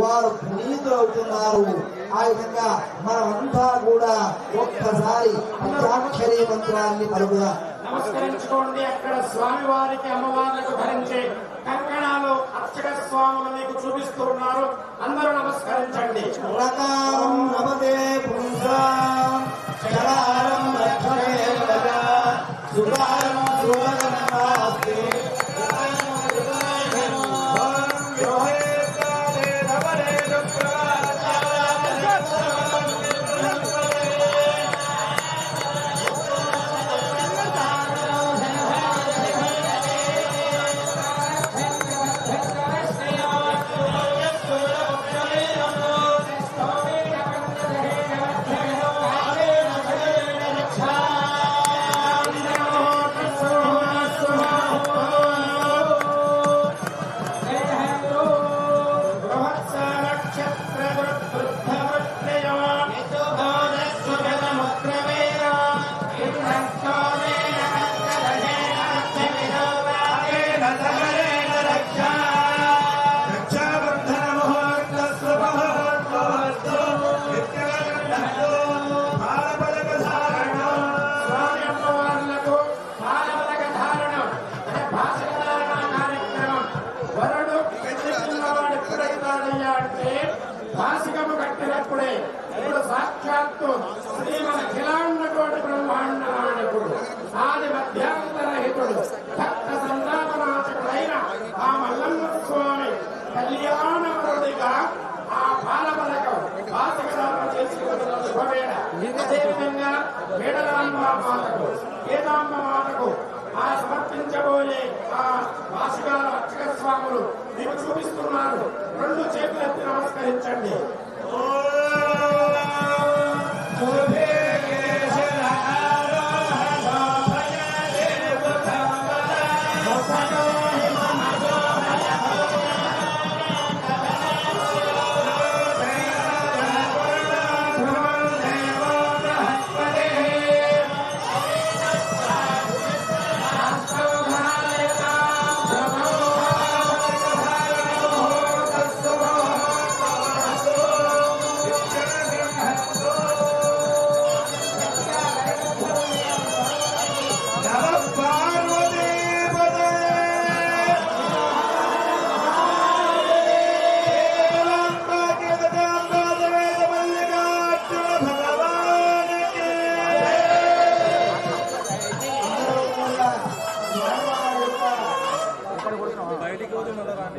వారు పునీతులు అవుతున్నారు ఆ విధంగా మనమంతా కూడా ఒక్కసారి పంచాక్షరి మంత్రాన్ని పలుకుదాం. నమస్కరించుకోండి. అక్కడ స్వామి వారికి అమ్మవార్లకు ధరించే కంకణాలు అర్చక స్వాములు మీకు చూపిస్తూ ఉన్నారు. అందరూ నమస్కరించండి. ప్రకారం నమతే పుంసాం చరారం రక్షణే ప్రజా Surah Namaste వేదాంబ ఆ సమర్పించబోయే ఆ భాషగాల అర్చక స్వాములు మీకు చూపిస్తున్నారు. రెండు చేతులెత్తి నమస్కరించండి.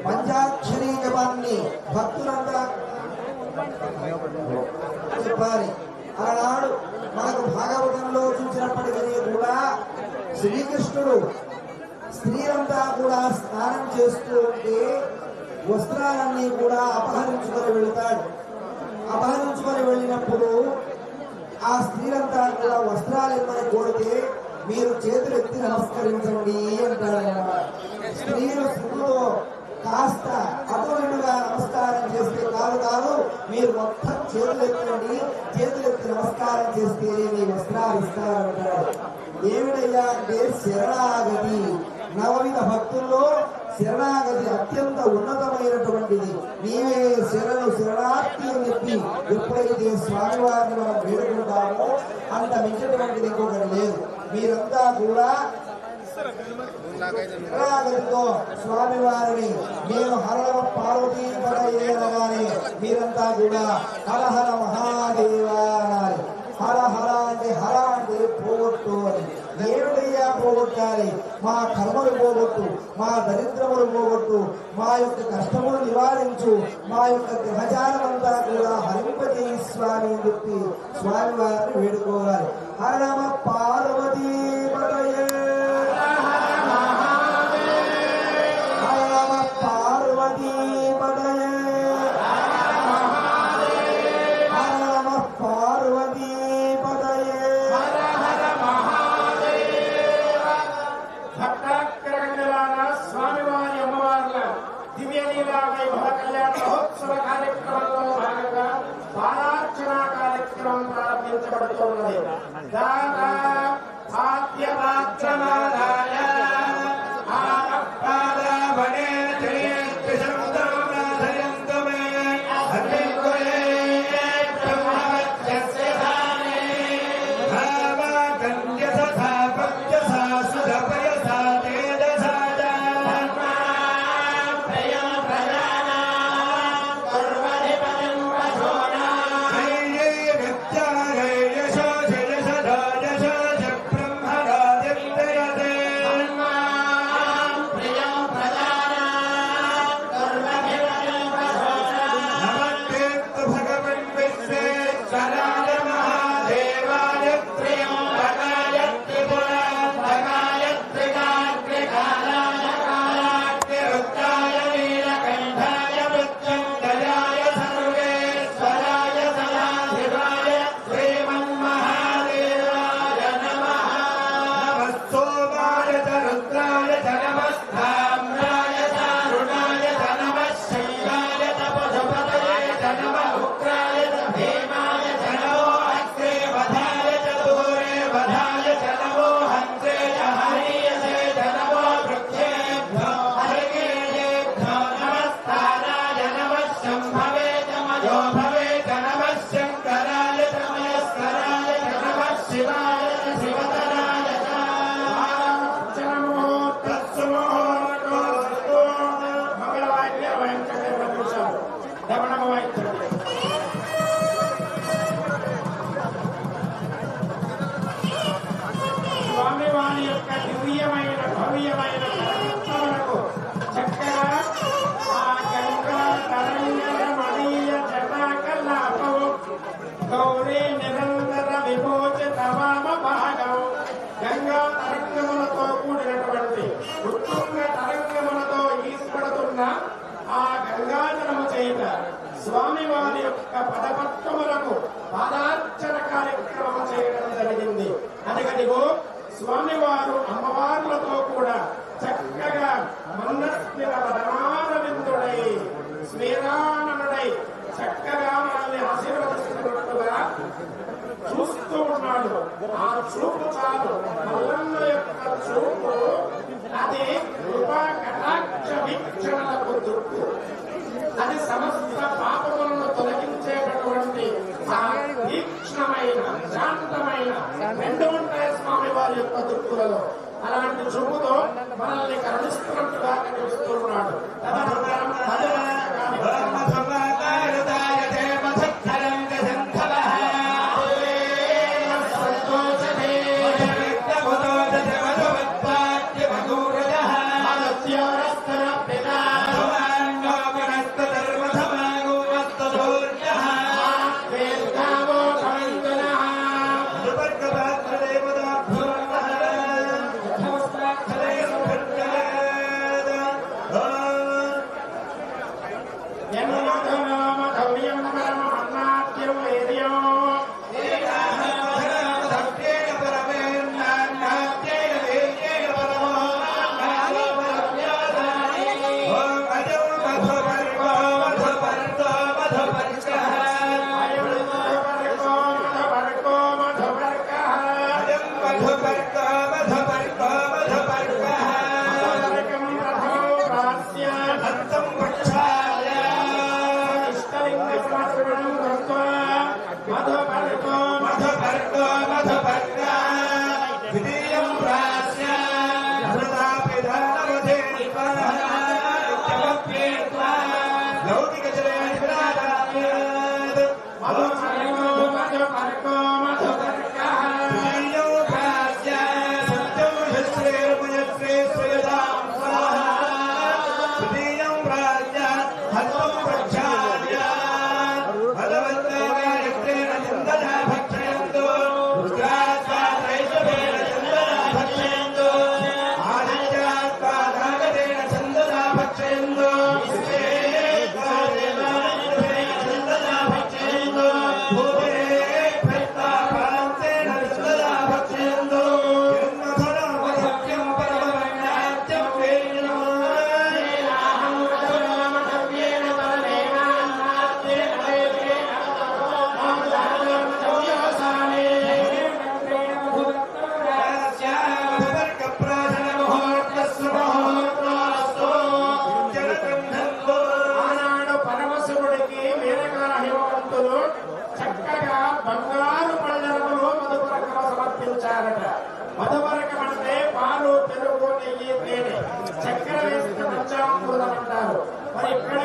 పంచాక్షరి జపాన్ని భక్తులంతా చెప్పాలి. ఆనాడు మనకు భాగవతంలో చూసినప్పటికీ కూడా శ్రీకృష్ణుడు స్త్రీలంతా కూడా స్నానం చేస్తూ ఉంటే వస్త్రాలన్నీ కూడా అపహరించుకొని వెళతాడు. అపహరించుకొని వెళ్ళినప్పుడు ఆ స్త్రీలంతా కూడా వస్త్రాలు ఇవ్వని కోరితే మీరు చేతులు ఎత్తి నమస్కరించండి అంటాడన్నమాట. స్త్రీలు సిగ్గుతో కాస్త అటువైనగా నమస్కారం చేస్తే కాదు కాదు మీరు మొత్తం చేతులు ఎత్తండి చేతులు ఎత్తి నమస్కారం చేస్తే మీ వస్త్రాలు ఇస్తారంటాడు ఏమిటయ్యా అంటే శరణాగతి. నవవిధ భక్తుల్లో శరణాగతి అత్యంత ఉన్నతమైనటువంటిది. నీవే శరణు శరణార్థి అని చెప్పి ఎప్పుడైతే స్వామివారిని మనం వేడుకుంటామో అంత మించినటువంటిది ఇంకొకటి లేదు. మీరంతా కూడా శరణాగతితో స్వామివారిని నేను హరవ పార్వతీ పడగానే మీరంతా కూడా హరహర మహాదేవానాలి హర హర అంటే హర అంటే పోగొట్టు అని. ఏమిటయ్యా పోగొట్టాలి. మా కర్మలు పోగొట్టు మా దరిద్రములు పోగొట్టు మా యొక్క కష్టములు నివారించు మా యొక్క గ్రహచారం అంతా కూడా హరింపజేయి స్వామి అని చెప్పి స్వామి వారిని వేడుకోవాలి. హర పార్వతీ పదయే వెంకటంకాయ స్వామి వారి యొక్క దుర్గులలో అలాంటి చూపుతో మనల్ని కరుణిస్తున్నట్టుగా కనిపిస్తూ ఉన్నాడు.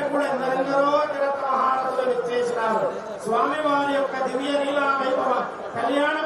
కూడా ఎందరెందరో తిరత్న హారతులు స్వామి వారి యొక్క దివ్య లీలా వైభవ కళ్యాణ